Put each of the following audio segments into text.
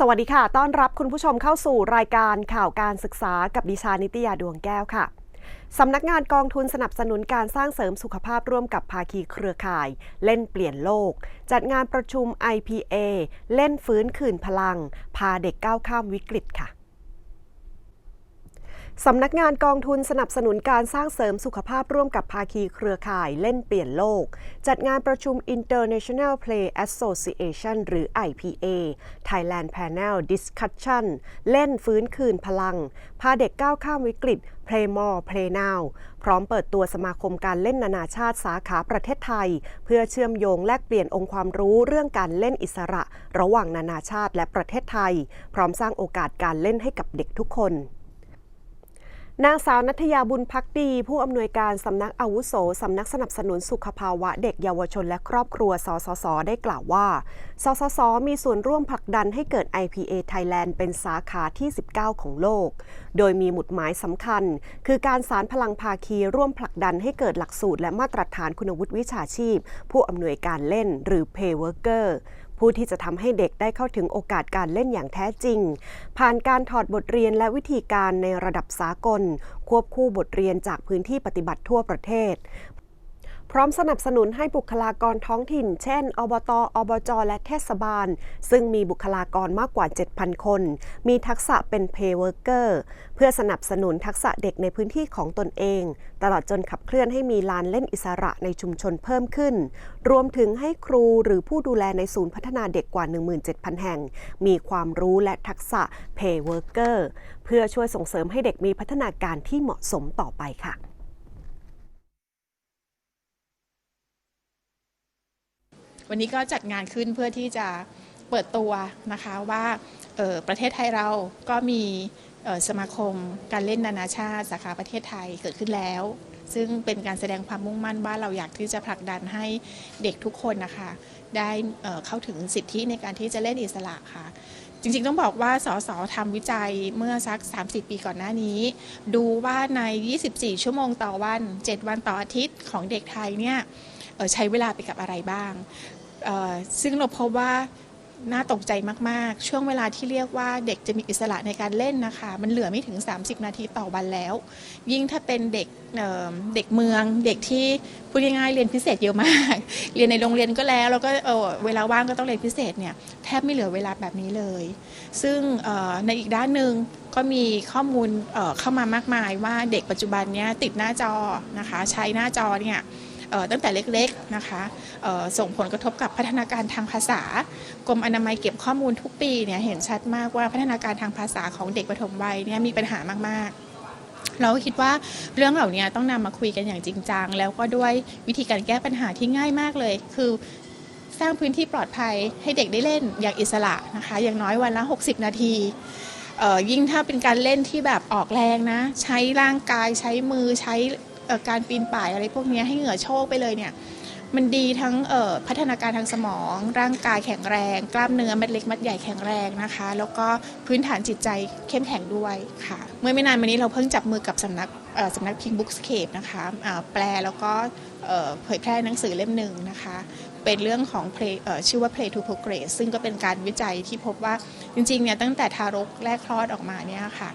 สวัสดีค่ะ ต้อนรับคุณผู้ชมเข้าสู่รายการข่าวการศึกษากับดิชานิตยาดวงแก้วค่ะ สำนักงานกองทุนสนับสนุนการสร้างเสริมสุขภาพร่วมกับภาคีเครือข่าย เล่นเปลี่ยนโลก จัดงานประชุม IPA เล่นฟื้นคืนพลัง พาเด็กก้าวข้ามวิกฤตค่ะ สำนักงานกองทุนสนับสนุนการสร้างเสริมสุขภาพร่วมกับภาคีเครือข่ายเล่นเปลี่ยนโลก จัดงานประชุม International Play Association หรือ IPA Thailand Panel Discussion เล่นฟื้นคืนพลัง พาเด็กก้าวข้ามวิกฤต Play More Play Now พร้อมเปิดตัวสมาคมการเล่นนานาชาติสาขาประเทศไทย เพื่อเชื่อมโยงแลกเปลี่ยนองค์ความรู้เรื่องการเล่นอิสระ ระหว่างนานาชาติและประเทศไทย พร้อมสร้างโอกาสการเล่นให้กับเด็กทุกคน นางสาวนัทยาบุญพักดี ผู้อำนวยการสำนักอาวุโสสำนักสนับสนุนสุขภาวะเด็กเยาวชนและครอบครัว สสส ได้กล่าวว่า สสส มีส่วนร่วมผลักดันให้เกิด IPA Thailand เป็นสาขาที่ 19 ของโลก โดยมีหมุดหมายสำคัญ คือการสารพลังภาคีร่วมผลักดันให้เกิดหลักสูตรและมาตรฐานคุณวุฒิวิชาชีพ ผู้อำนวยการเล่นหรือ Pay Worker ผู้ที่จะทำให้เด็กได้เข้าถึงโอกาสการเล่นอย่างแท้จริง ผ่านการถอดบทเรียนและวิธีการในระดับสากล ควบคู่บทเรียนจากพื้นที่ปฏิบัติทั่วประเทศ ร้อมสนับสนุนให้บุคลากรท้องถิ่น เช่น อบต อบจ และเทศบาล ซึ่งมีบุคลากรมากกว่า 7,000 คน มีทักษะเป็น Pay Worker เกอร์เพื่อสนับสนุนทักษะเด็กในพื้นที่ของตนเอง ตลอดจนขับเคลื่อนให้มีลานเล่นอิสระในชุมชนเพิ่มขึ้น รวมถึงให้ครูหรือผู้ดูแลในศูนย์พัฒนาเด็กกว่า 17,000 แห่ง มีความรู้และทักษะ Pay Worker เพื่อช่วยส่งเสริมให้เด็กมีพัฒนาการที่เหมาะสมต่อไปค่ะ วันนี้ก็จัดงานขึ้นเพื่อที่จะเปิดตัวนะคะว่าประเทศไทยเราก็มีสมาคมการเล่นนานาชาติสาขาประเทศไทยเกิดขึ้นแล้ว ซึ่งเป็นการแสดงความมุ่งมั่นว่าเราอยากที่จะผลักดันให้เด็กทุกคนนะคะได้เเข้าถึงสิทธิในการที่จะเล่นอิสระค่ะ จริงๆต้องบอกว่าสสทำวิจัยเมื่อสัก 30 ปีก่อนหน้านี้ ดูว่าใน 24 ชั่วโมงต่อวัน 7 วันต่ออาทิตย์ของเด็กไทยเนี่ยใช้เวลาไปกับอะไรบ้าง ซึ่งเราพบว่าน่าตกใจมาก ๆ ช่วงเวลาที่เรียกว่าเด็กจะมีอิสระในการเล่นนะคะ มันเหลือไม่ถึง 30 นาทีต่อวันแล้ว ยิ่งถ้าเป็นเด็กเเด็กเมือง เด็กที่พูดง่ายๆเรียนพิเศษเยอะมาก เรียนในโรงเรียนก็แล้ว แล้วก็เเวลาว่างก็ต้องเรียนพิเศษเนี่ยแทบไม่เหลือเวลาแบบนี้เลย ซึ่งในอีกด้านหนึ่งก็มีข้อมูลเเข้ามามากมายว่าเด็กปัจจุบันเนี้ยติดหน้าจอนะคะ ใช้หน้าจอเนี่ย ตั้งแต่เล็กๆนะคะส่งผลกระทบกับพัฒนาการทางภาษากรมอนามัยเก็บข้อมูลทุกปีเนี่ยเห็นชัดมากว่าพัฒนาการทางภาษาของเด็กปฐมวัยเนี่ยมีปัญหามากๆเราคิดว่าเรื่องเหล่านี้ต้องนำมาคุยกันอย่างจริงจัง แล้วก็ด้วยวิธีการแก้ปัญหาที่ง่ายมากเลย คือสร้างพื้นที่ปลอดภัยให้เด็กได้เล่นอย่างอิสระนะคะ อย่างน้อยวันละ 60 นาที ยิ่งถ้าเป็นการเล่นที่แบบออกแรงนะ ใช้ร่างกายใช้มือใช้ การปีนป่ายอะไรพวกนี้ให้เหงื่อโชกไปเลยเนี่ยมันดีทั้งพัฒนาการทางสมอง ร่างกายแข็งแรง กล้ามเนื้อเม็ดเล็กเม็ดใหญ่แข็งแรงนะคะ แล้วก็พื้นฐานจิตใจเข้มแข็งด้วยค่ะ เมื่อไม่นานมานี้เราเพิ่งจับมือกับสำนัก สำนักพิมพ์บุ๊กสเคปนะคะแปลแล้วก็เผยแพร่หนังสือเล่มหนึ่งนะคะ เป็นเรื่องของ play ออชื่อว่า play to progress ซึ่งก็เป็นการวิจัยที่พบว่าจริงๆเนี่ยตั้งแต่ทารกแรกคลอดออกมาเนี่ยค่ะ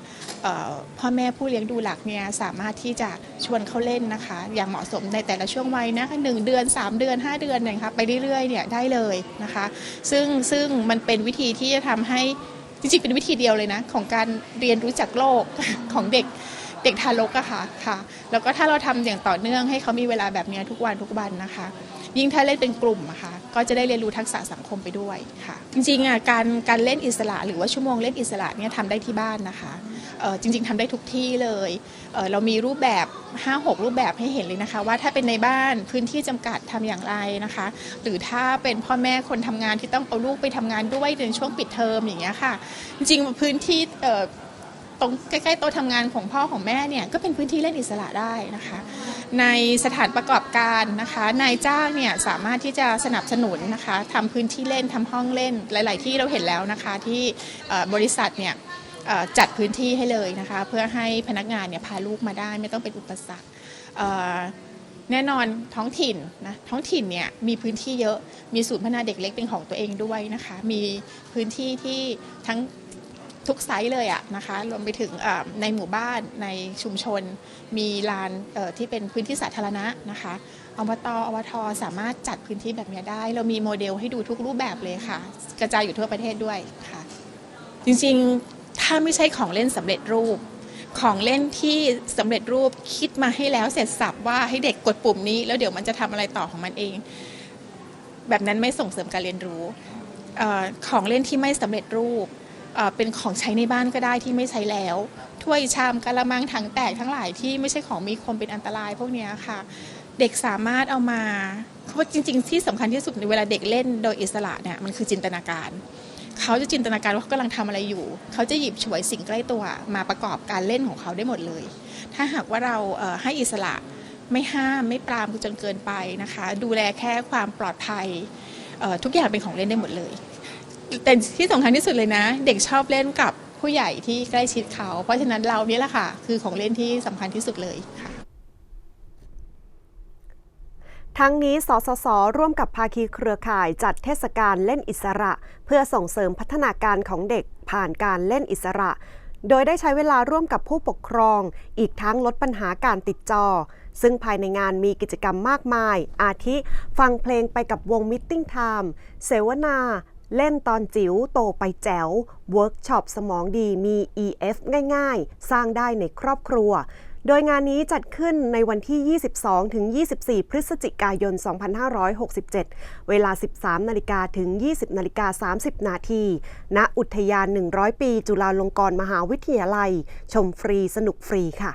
พ่อแม่ผู้เลี้ยงดูหลักเนี่ยสามารถที่จะชวนเขาเล่นนะคะ อย่างเหมาะสมในแต่ละช่วงวัยนะคะหนึ่งเดือน 3 เดือน 5 เดือนเนี่ยค่ะไปเรื่อยๆเนี่ยได้เลยนะคะ ซึ่งซึ่งมันเป็นวิธีที่จะทำให้จริงๆเป็นวิธีเดียวเลยนะ ของการเรียนรู้จักโลกของเด็ก เด็กทารกอะค่ะค่ะ แล้วก็ถ้าเราทำอย่างต่อเนื่องให้เขามีเวลาแบบนี้ทุกวันทุกวันนะคะ ยิ่งถ้าเล่นเป็นกลุ่มอะค่ะก็จะได้เรียนรู้ทักษะสังคมไปด้วยค่ะ จริงๆอะการการเล่นอิสระ หรือว่าชั่วโมงเล่นอิสระเนี่ยทำได้ที่บ้านนะคะจริง ๆทำได้ทุกที่เลยเเรามีรูปแบบ 5-6 รูปแบบให้เห็นเลยนะคะ ว่าถ้าเป็นในบ้านพื้นที่จำกัดทำอย่างไรนะคะ หรือถ้าเป็นพ่อแม่คนทำงานที่ต้องเอาลูกไปทำงานด้วยในช่วงปิดเทอมอย่างเงี้ยค่ะ จริงๆพื้นที่ ตรงใกล้ๆโต๊ะทำงานของพ่อของแม่เนี่ยก็เป็นพื้นที่เล่นอิสระได้นะคะ ในสถานประกอบการนะคะนายจ้างเนี่ยสามารถที่จะสนับสนุนนะคะทำพื้นที่เล่นทำห้องเล่นหลาย ๆ ที่เราเห็นแล้วนะคะที่บริษัทเนี่ยจัดพื้นที่ให้เลยนะคะ เพื่อให้พนักงานเนี่ยพาลูกมาได้ไม่ต้องเป็นอุปสรรคแน่นอนท้องถิ่นนะท้องถิ่นเนี่ยมีพื้นที่เยอะมีศูนย์พัฒนาเด็กเล็กเป็นของตัวเองด้วยนะคะ มีพื้นที่ที่ทั้ง ทุกไซส์เลยอะนะคะรวมไปถึงในหมู่บ้านในชุมชน มีลานที่เป็นพื้นที่สาธารณะนะคะอบตอวทสามารถจัดพื้นที่แบบนี้ได้ เรามีโมเดลให้ดูทุกรูปแบบเลยค่ะ กระจายอยู่ทั่วประเทศด้วยค่ะ จริงๆถ้าไม่ใช่ของเล่นสำเร็จรูป ของเล่นที่สำเร็จรูปคิดมาให้แล้วเสร็จสับว่าให้เด็กกดปุ่มนี้ แล้วเดี๋ยวมันจะทำอะไรต่อของมันเอง แบบนั้นไม่ส่งเสริมการเรียนรู้ของเล่นที่ไม่สำเร็จรูป เป็นของใช้ในบ้านก็ได้ที่ไม่ใช้แล้ว ถ้วยชามกะละมังถังแตกทั้งหลายที่ไม่ใช่ของมีคมเป็นอันตรายพวกนี้ค่ะ เด็กสามารถเอามาเพราะจริง ๆ ที่สำคัญที่สุดในเวลาเด็กเล่นโดยอิสระเนี่ยมันคือจินตนาการเขาจะจินตนาการว่าเขากำลังทำอะไรอยู่ เขาจะหยิบฉวยสิ่งใกล้ตัวมาประกอบการเล่นของเขาได้หมดเลย ถ้าหากว่าเราเให้อิสระไม่ห้ามไม่ปรามจนเกินไปนะคะ ดูแลแค่ความปลอดภัยทุกอย่างเป็นของเล่นได้หมดเลย แต่ที่สำคัญที่สุดเลยนะ เด็กชอบเล่นกับผู้ใหญ่ที่ใกล้ชิดเขา เพราะฉะนั้นเรานี่แหละค่ะ คือของเล่นที่สำคัญที่สุดเลยค่ะทั้งนี้ สสส ร่วมกับภาคีเครือข่ายจัดเทศกาลเล่นอิสระ เพื่อส่งเสริมพัฒนาการของเด็กผ่านการเล่นอิสระ โดยได้ใช้เวลาร่วมกับผู้ปกครอง อีกทั้งลดปัญหาการติดจอ ซึ่งภายในงานมีกิจกรรมมากมาย อาทิ ฟังเพลงไปกับวงมิ t ติ้งไทม์เสวนา เล่นตอนจิ๋วโตไปแจ๋วเวิร์กช็อปสมองดีมี EF ง่ายๆ สร้างได้ในครอบครัว โดยงานนี้จัดขึ้นในวันที่ 22 ถึง 24 พฤศจิกายน 2567 เวลา 13 นาฬิกาถึง 20 นาฬิกา 30 นาที ณ อุทยาน 100 ปี จุฬาลงกรณ์มหาวิทยาลัย ชมฟรีสนุกฟรีค่ะ